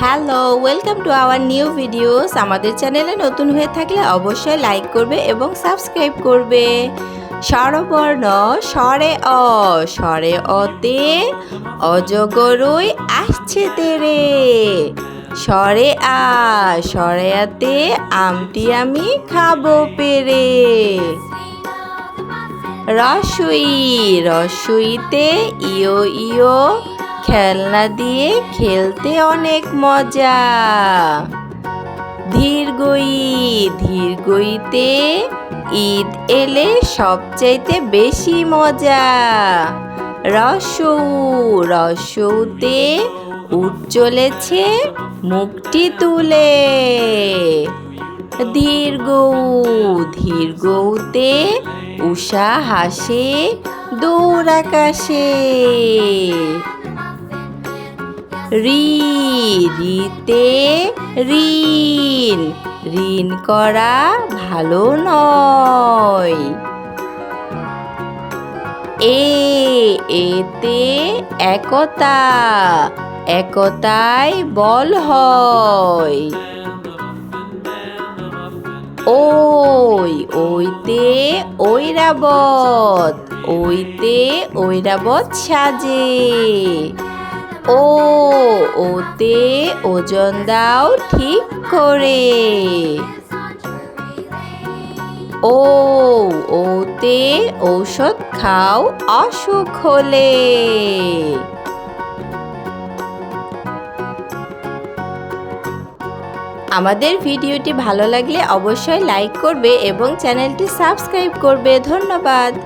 Hello welcome to our new videos আমাদের চ্যানেলে নতুন হয়ে থাকলে অবশ্যই লাইক করবে এবং সাবস্ক্রাইব করবে। স্বরবর্ণ, স্বরে অ, স্বরে অতে অজগরই আসছে তেরে। স্বরে আ, স্বরে আতে আমটি আমি খাব পেরে। রসুই, রসুইতে ইয়ো ইয়ো খেলনা দিয়ে খেলতে অনেক মজা। ধীরগই ধীরগইতে ঈদ এলে সবচাইতে বেশি মজা। রসৌ, রসৌতে উঠ চলেছে মুখটি তুলে। ধীরগৌ, ধীরগৌতে উষা হাসে দৌড় আকাশে। রি রিতে ঋণ ঋণ করা ভালো নয়। এ, এতে একতা একতায় বল হয়। ওই, ওইতে ঐরাবত ওইতে ঐরাবত সাজে। ও, ওতে ওজন দাও ঠিক করে। ও, ওতে ঔষধ খাও অসুখ হলে। আমাদের ভিডিওটি ভালো লাগলে অবশ্যই লাইক করবে এবং চ্যানেলটি সাবস্ক্রাইব করবে। ধন্যবাদ।